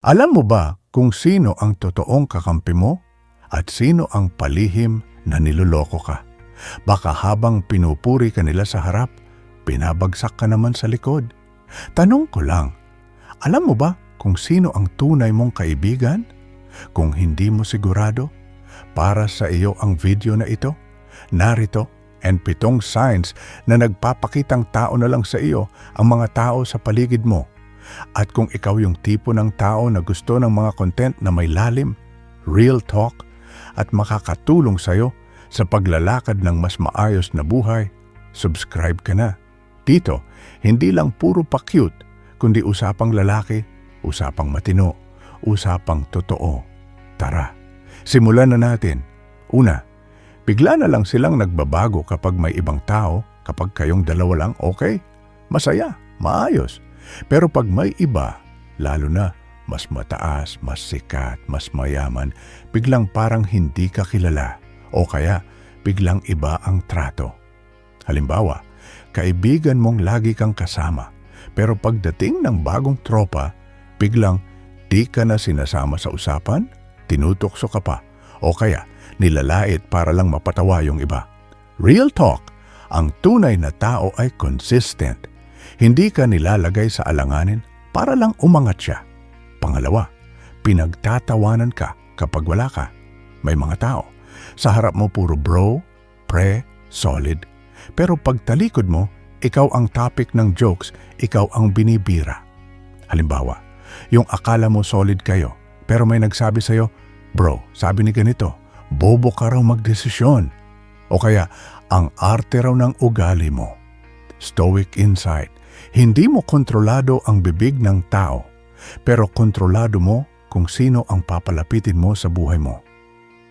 Alam mo ba kung sino ang totoong kakampi mo at sino ang palihim na niloloko ka? Baka habang pinupuri ka nila sa harap, pinabagsak ka naman sa likod. Tanong ko lang, alam mo ba kung sino ang tunay mong kaibigan? Kung hindi mo sigurado, para sa iyo ang video na ito, narito and pitong signs na nagpapakitang tao na lang sa iyo ang mga tao sa paligid mo. At kung ikaw yung tipo ng tao na gusto ng mga content na may lalim, real talk, at makakatulong sa iyo sa paglalakad ng mas maayos na buhay, subscribe ka na. Dito, hindi lang puro pa-cute, kundi usapang lalaki, usapang matino, usapang totoo. Tara, simulan na natin. Una, bigla na lang silang nagbabago kapag may ibang tao, kapag kayong dalawa lang, okay? Masaya, maayos. Pero pag may iba, lalo na mas mataas, mas sikat, mas mayaman, biglang parang hindi ka kilala o kaya biglang iba ang trato. Halimbawa, kaibigan mong lagi kang kasama, pero pagdating ng bagong tropa, biglang di ka na sinasama sa usapan, tinutokso ka pa, o kaya nilalait para lang mapatawa yung iba. Real talk, ang tunay na tao ay consistent. Hindi ka nilalagay sa alanganin para lang umangat siya. Pangalawa, pinagtatawanan ka kapag wala ka. May mga tao, sa harap mo puro bro, pre, solid. Pero pag talikod mo, ikaw ang topic ng jokes, ikaw ang binibira. Halimbawa, yung akala mo solid kayo, pero may nagsabi sa'yo, Bro, sabi ni ganito, bobo ka raw magdesisyon. O kaya, ang arte raw ng ugali mo. Stoic insight, hindi mo kontrolado ang bibig ng tao, pero kontrolado mo kung sino ang papalapitin mo sa buhay mo.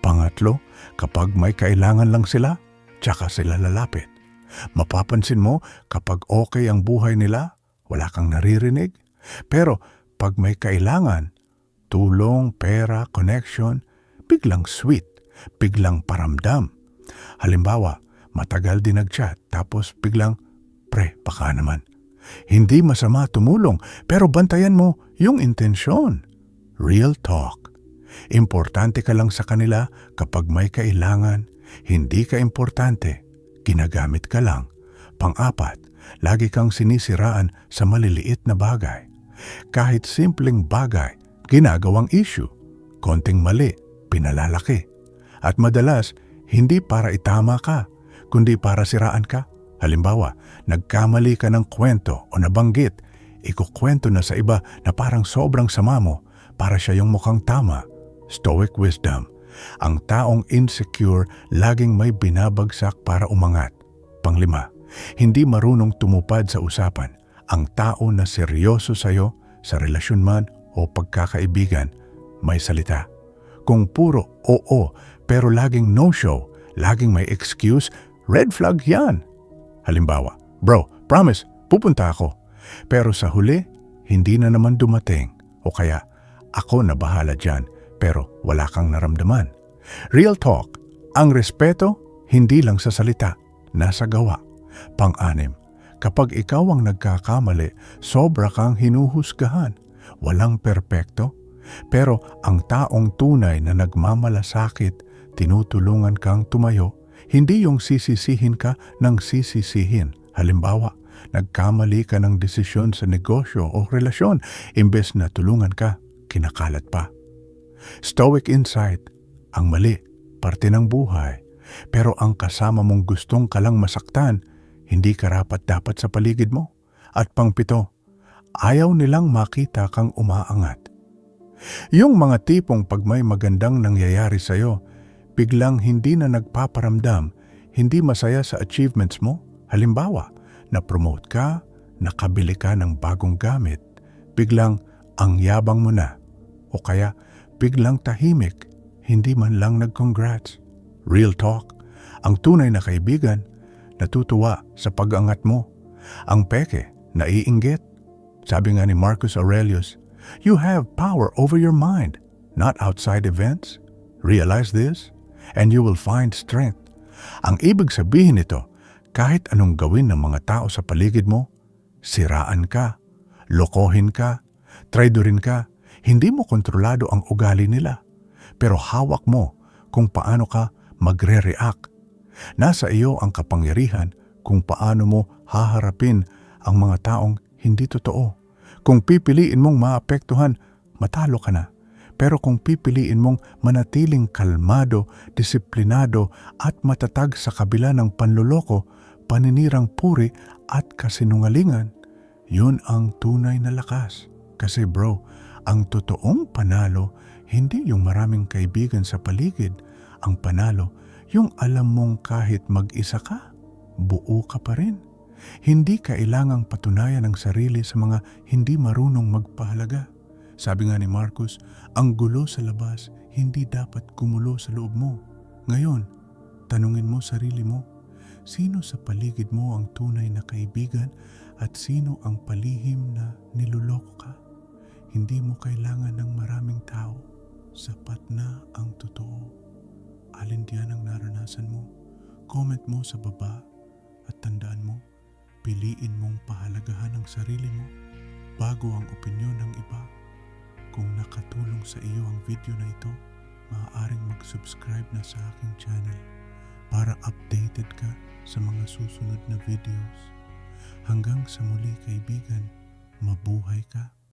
Pangatlo, kapag may kailangan lang sila, tsaka sila lalapit. Mapapansin mo kapag okay ang buhay nila, wala kang naririnig. Pero pag may kailangan, tulong, pera, connection, biglang sweet, biglang paramdam. Halimbawa, matagal din nag-chat tapos biglang, pre, baka naman. Hindi masama tumulong pero bantayan mo yung intensyon. Real talk. Importante ka lang sa kanila kapag may kailangan. Hindi ka importante. Ginagamit ka lang. Pang-apat, lagi kang sinisiraan sa maliliit na bagay. Kahit simpleng bagay, ginagawang issue. Konting mali, pinalalaki. At madalas, hindi para itama ka, kundi para siraan ka. Halimbawa, nagkamali ka ng kwento o nabanggit, ikukwento na sa iba na parang sobrang sama mo para siya yung mukhang tama. Stoic wisdom. Ang taong insecure laging may binabagsak para umangat. Panglima, hindi marunong tumupad sa usapan. Ang tao na seryoso sa'yo, sa relasyon man o pagkakaibigan, may salita. Kung puro oo pero laging no-show, laging may excuse, red flag yan. Halimbawa, bro, promise, pupunta ako. Pero sa huli, hindi na naman dumating. O kaya, ako na bahala dyan, pero wala kang naramdaman. Real talk, ang respeto, hindi lang sa salita, nasa gawa. Pang-anim, kapag ikaw ang nagkakamali, sobra kang hinuhusgahan. Walang perpekto, pero ang taong tunay na nagmamalasakit, tinutulungan kang tumayo, hindi yung sisisihin ka ng sisisihin. Halimbawa, nagkamali ka ng desisyon sa negosyo o relasyon, imbes na tulungan ka, kinakalat pa. Stoic insight, ang mali, parte ng buhay. Pero ang kasama mong gustong kalang masaktan, hindi karapat dapat sa paligid mo. At pangpito, ayaw nilang makita kang umaangat. Yung mga tipong pag may magandang nangyayari sa'yo, biglang hindi na nagpaparamdam, hindi masaya sa achievements mo. Halimbawa, na-promote ka, nakabili ka ng bagong gamit, biglang ang yabang mo na. O kaya biglang tahimik, hindi man lang nag-congrats. Real talk, ang tunay na kaibigan, natutuwa sa pag-angat mo. Ang peke, naiinggit. Sabi nga ni Marcus Aurelius, You have power over your mind, not outside events. Realize this, and you will find strength. Ang ibig sabihin nito, kahit anong gawin ng mga tao sa paligid mo, siraan ka, lokohin ka, traidorin ka, Hindi mo kontrolado ang ugali nila, pero hawak mo kung paano ka magre-react. Nasa iyo ang kapangyarihan kung paano mo haharapin ang mga taong hindi totoo. Kung pipiliin mong maapektuhan, matalo ka na. Pero kung pipiliin mong manatiling kalmado, disiplinado at matatag sa kabila ng panloloko, paninirang puri at kasinungalingan, yun ang tunay na lakas. Kasi bro, ang totoong panalo, hindi yung maraming kaibigan sa paligid. Ang panalo, yung alam mong kahit mag-isa ka, buo ka pa rin. Hindi kailangang patunayan ang sarili sa mga hindi marunong magpahalaga. Sabi nga ni Marcus, ang gulo sa labas hindi dapat kumulo sa loob mo. Ngayon, tanungin mo sarili mo, sino sa paligid mo ang tunay na kaibigan at sino ang palihim na niloloko ka? Hindi mo kailangan ng maraming tao. Sapat na ang totoo. Alin diyan ang naranasan mo? Comment mo sa baba at tandaan mo, piliin mong pahalagahan ang sarili mo bago ang opinyon ng iba. Kung nakatulong sa iyo ang video na ito, maaaring mag-subscribe na sa aking channel para updated ka sa mga susunod na videos. Hanggang sa muli kaibigan, mabuhay ka.